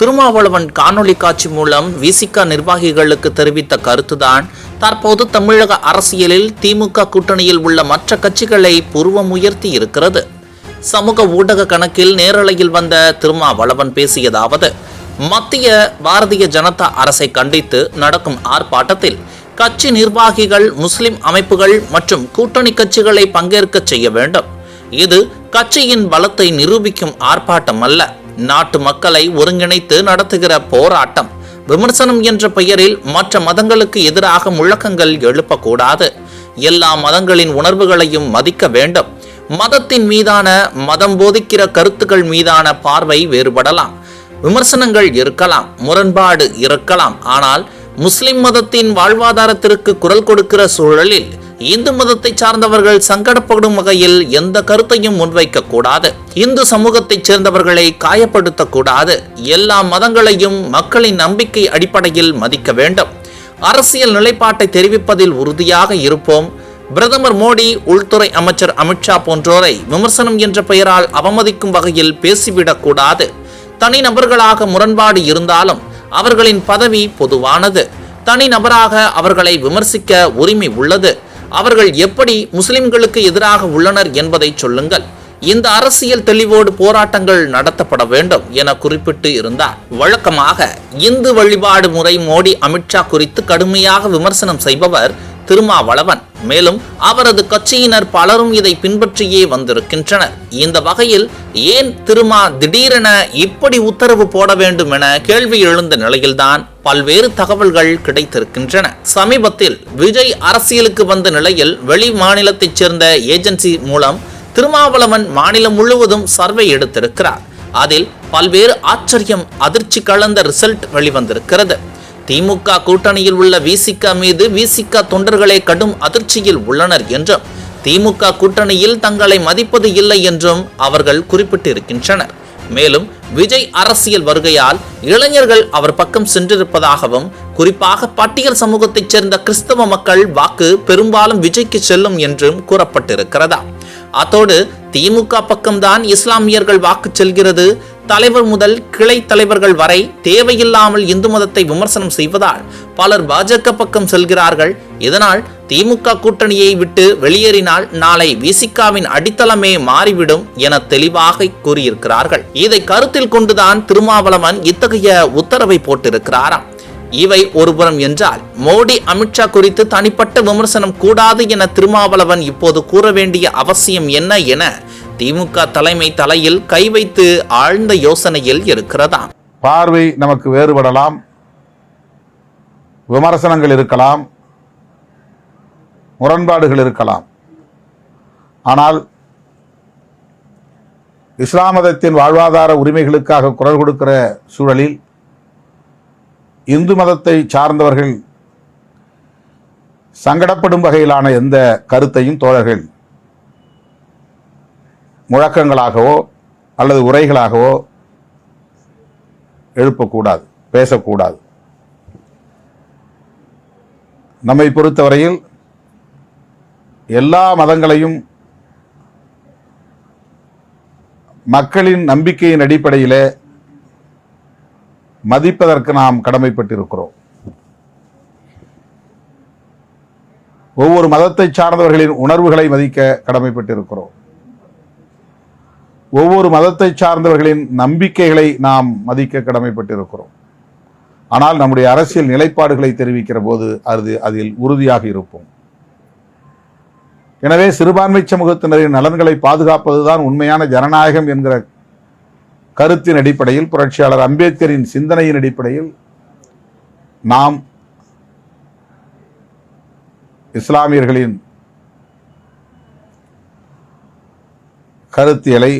திருமாவளவன் காணொளி காட்சி மூலம் விசிக நிர்வாகிகளுக்கு தெரிவித்த கருத்துதான் தற்போது தமிழக அரசியலில் திமுக கூட்டணியில் உள்ள மற்ற கட்சிகளை புருவம் உயர்த்தி இருக்கிறது. சமூக ஊடக கணக்கில் நேரலையில் வந்த திருமாவளவன் பேசியதாவது மத்திய பாரதிய ஜனதா அரசை கண்டித்து நடக்கும் ஆர்ப்பாட்டத்தில் கட்சி நிர்வாகிகள் முஸ்லிம் அமைப்புகள் மற்றும் கூட்டணி கட்சிகளை பங்கேற்கச் செய்ய வேண்டும். இது கட்சியின் பலத்தை நிரூபிக்கும் ஆர்ப்பாட்டம் அல்ல நாட்டு மக்களை ஒருங்கிணைத்து நடத்துகிற போராட்டம். விமர்சனம் என்ற பெயரில் மற்ற மதங்களுக்கு எதிராக முழக்கங்கள் எழுப்பக்கூடாது. எல்லா மதங்களின் உணர்வுகளையும் மதிக்க வேண்டும். மதத்தின் மீதான மதம் போதிக்கிற கருத்துக்கள் மீதான பார்வை வேறுபடலாம். விமர்சனங்கள் இருக்கலாம் முரண்பாடு இருக்கலாம். ஆனால் முஸ்லிம் மதத்தின் வாழ்வாதாரத்திற்கு குரல் கொடுக்கிற சூழலில் இந்து மதத்தை சார்ந்தவர்கள் சங்கடப்படும் வகையில் எந்த கருத்தையும் முன்வைக்க கூடாது இந்து சமூகத்தைச் சேர்ந்தவர்களை காயப்படுத்தக்கூடாது. எல்லா மதங்களையும் மக்களின் நம்பிக்கை அடிப்படையில் மதிக்க வேண்டும். அரசியல் நிலைப்பாட்டை தெரிவிப்பதில் உறுதியாக இருப்போம். பிரதமர் மோடி உள்துறை அமைச்சர் அமித்ஷா போன்றோரை விமர்சனம் என்ற பெயரால் அவமதிக்கும் வகையில் பேசிவிடக்கூடாது. தனிநபர்களாக முரண்பாடு இருந்தாலும் அவர்களின் பதவி பொதுவானது. தனிநபராக அவர்களை விமர்சிக்க உரிமை உள்ளது. அவர்கள் எப்படி முஸ்லிம்களுக்கு எதிராக உள்ளனர் என்பதை சொல்லுங்கள். இந்த அரசியல் தெளிவோடு போராட்டங்கள் நடத்தப்பட வேண்டும் என குறிப்பிட்டு இருந்தார். வழக்கமாக இந்து வழிபாடு முறை மோடி அமித்ஷா குறித்து கடுமையாக விமர்சனம் செய்பவர் திருமாவளவன். மேலும் அவரது கட்சியினர் பலரும் இதை பின்பற்றியே வந்திருக்கின்றனர். இந்த வகையில் ஏன் திருமா திடீரென இப்படி உத்தரவு போட வேண்டும் என கேள்வி எழுந்த நிலையில்தான் பல்வேறு தகவல்கள் கிடைத்திருக்கின்றன. சமீபத்தில் விஜய் அரசியலுக்கு வந்த நிலையில் வெளி மாநிலத்தைச் சேர்ந்த ஏஜென்சி மூலம் திருமாவளவன் மாநிலம் முழுவதும் சர்வே எடுத்திருக்கிறார். அதில் பல்வேறு ஆச்சரியம் அதிர்ச்சி கலந்த ரிசல்ட் வெளிவந்திருக்கிறது. திமுக கூட்டணியில் உள்ள விசிக மீது விசிக தொண்டர்களே கடும் அதிர்ச்சியில் உள்ளனர் என்றும் திமுக கூட்டணியில் தங்களை மதிப்பது இல்லை என்றும் அவர்கள் குறிப்பிட்டிருக்கின்றனர். மேலும் விஜய் அரசியல் வருகையால் இளைஞர்கள் அவர் பக்கம் சென்றிருப்பதாகவும் குறிப்பாக பட்டியல் சமூகத்தைச் சேர்ந்த கிறிஸ்தவ மக்கள் வாக்கு பெரும்பாலும் விஜய்க்கு செல்லும் என்றும் கூறப்பட்டிருக்கிறதா? அத்தோடு திமுக பக்கம்தான் இஸ்லாமியர்கள் வாக்கு செல்கிறது. தலைவர் முதல் கிளை தலைவர்கள் வரை தேவையில்லாமல் இந்து மதத்தை விமர்சனம் செய்வதால் பலர் பாஜக பக்கம் செல்கிறார்கள். இதனால் திமுக கூட்டணியை விட்டு வெளியேறினால் நாளை விசிகாவின் அடித்தளமே மாறிவிடும் என தெளிவாக கூறியிருக்கிறார்கள். இதை கருத்தில் கொண்டுதான் திருமாவளவன் இத்தகைய உத்தரவை போட்டிருக்கிறாராம். இவை ஒருபுறம் என்றால் மோடி அமித்ஷா குறித்து தனிப்பட்ட விமர்சனம் கூடாது என திருமாவளவன் இப்போது கூற வேண்டிய அவசியம் என்ன என திமுக தலைமை தலையில் கை வைத்து ஆழ்ந்த யோசனையில் இருக்கிறதாம் பார்வை நமக்கு வேறுபடலாம். விமர்சனங்கள் இருக்கலாம். முரண்பாடுகள் இருக்கலாம். ஆனால் இஸ்லாமதத்தின் வாழ்வாதார உரிமைகளுக்காக குரல் கொடுக்கிற சூழலில் இந்து மதத்தை சார்ந்தவர்கள் சங்கடப்படும் வகையிலான எந்த கருத்தையும் தோழர்கள் முழக்கங்களாகவோ அல்லது உரைகளாகவோ எழுப்பக்கூடாது பேசக்கூடாது. நம்மை பொறுத்தவரையில் எல்லா மதங்களையும் மக்களின் நம்பிக்கையின் அடிப்படையிலே மதிப்பதற்கு நாம் கடமைப்பட்டிருக்கிறோம். ஒவ்வொரு மதத்தை சார்ந்தவர்களின் உணர்வுகளை மதிக்க கடமைப்பட்டிருக்கிறோம். ஒவ்வொரு மதத்தை சார்ந்தவர்களின் நம்பிக்கைகளை நாம் மதிக்க கடமைப்பட்டிருக்கிறோம். ஆனால் நம்முடைய அரசியல் நிலைப்பாடுகளை தெரிவிக்கிற போது அது அதில் உறுதியாக இருப்போம். எனவே சிறுபான்மை சமூகத்தினரின் நலன்களை பாதுகாப்பதுதான் உண்மையான ஜனநாயகம் என்கிற கருத்தின் அடிப்படையில் புரட்சியாளர் அம்பேத்கரின் சிந்தனையின் அடிப்படையில் நாம் இஸ்லாமியர்களின் கருத்தியலை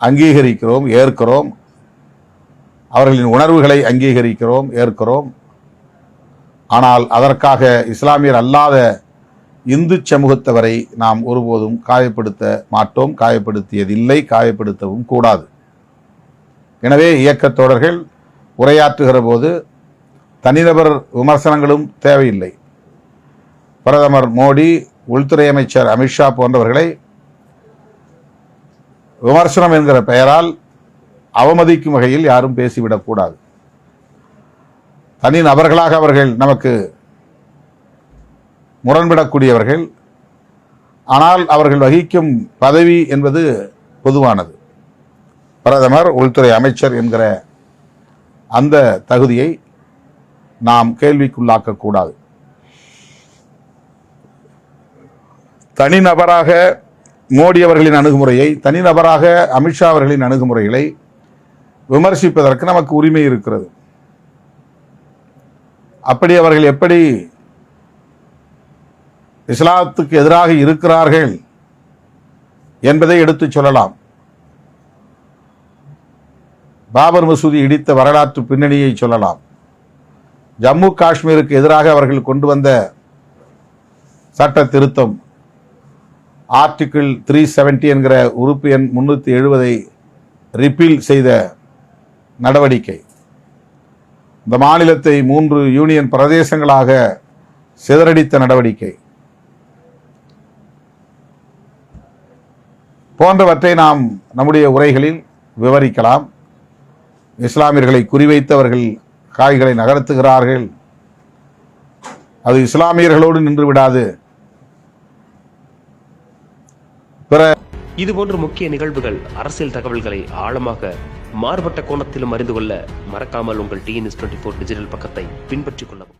அங்கீகரிக்கிறோம் ஏற்கிறோம். அவர்களின் உணர்வுகளை அங்கீகரிக்கிறோம் ஏற்கிறோம். ஆனால் அதற்காக இஸ்லாமியர் அல்லாத இந்து சமூகத்தவரை நாம் ஒருபோதும் காயப்படுத்த மாட்டோம் காயப்படுத்தியதில்லை காயப்படுத்தவும் கூடாது. எனவே இயக்கத்தோடர்கள் உரையாற்றுகிற போது தனிநபர் விமர்சனங்களும் தேவையில்லை. பிரதமர் மோடி உள்துறை அமைச்சர் அமித்ஷா போன்றவர்களை விமர்சனம் என்கிற பெயரால் அவமதிக்கும் வகையில் யாரும் பேசிவிடக்கூடாது. தனி நபர்களாக அவர்கள் நமக்கு முரண்படக்கூடியவர்கள். ஆனால் அவர்கள் வகிக்கும் பதவி என்பது பொதுவானது. பிரதமர் உள்துறை அமைச்சர் என்கிற அந்த தகுதியை நாம் கேள்விக்குள்ளாக்கக்கூடாது. தனிநபராக மோடி அவர்களின் அணுகுமுறையை தனிநபராக அமித்ஷா அவர்களின் அணுகுமுறைகளை விமர்சிப்பதற்கு நமக்கு உரிமை இருக்கிறது. அப்படி அவர்கள் எப்படி இஸ்லாத்துக்கு எதிராக இருக்கிறார்கள் என்பதை எடுத்துச் சொல்லலாம். பாபர் மசூதி இடித்த வரலாற்று பின்னணியை சொல்லலாம். ஜம்மு காஷ்மீருக்கு எதிராக அவர்கள் கொண்டு வந்த சட்ட திருத்தம் ஆர்டிகிள் த்ரீ செவன்டி என்கிற உறுப்பு எண் முன்னூற்றி எழுபதை ரிப்பீல் செய்த நடவடிக்கை. இந்த மாநிலத்தை மூன்று யூனியன் பிரதேசங்களாக சிதறடித்த நடவடிக்கை. போன்றவற்றை நாம் நம்முடைய உரைகளில் விவரிக்கலாம். இஸ்லாமியர்களை குறிவைத்தவர்கள் காய்களை நகர்த்துகிறார்கள். அது இஸ்லாமியர்களோடு நின்று விடாது. பிற இதுபோன்ற முக்கிய நிகழ்வுகள் அரசியல் தகவல்களை ஆழமாக மாறுபட்ட கோணத்திலும் அறிந்து கொள்ள மறக்காமல் உங்கள் டிஎன்எஸ் டுவெண்ட்டி ஃபோர் டிஜிட்டல் பக்கத்தை பின்பற்றிக் கொள்ளவும்.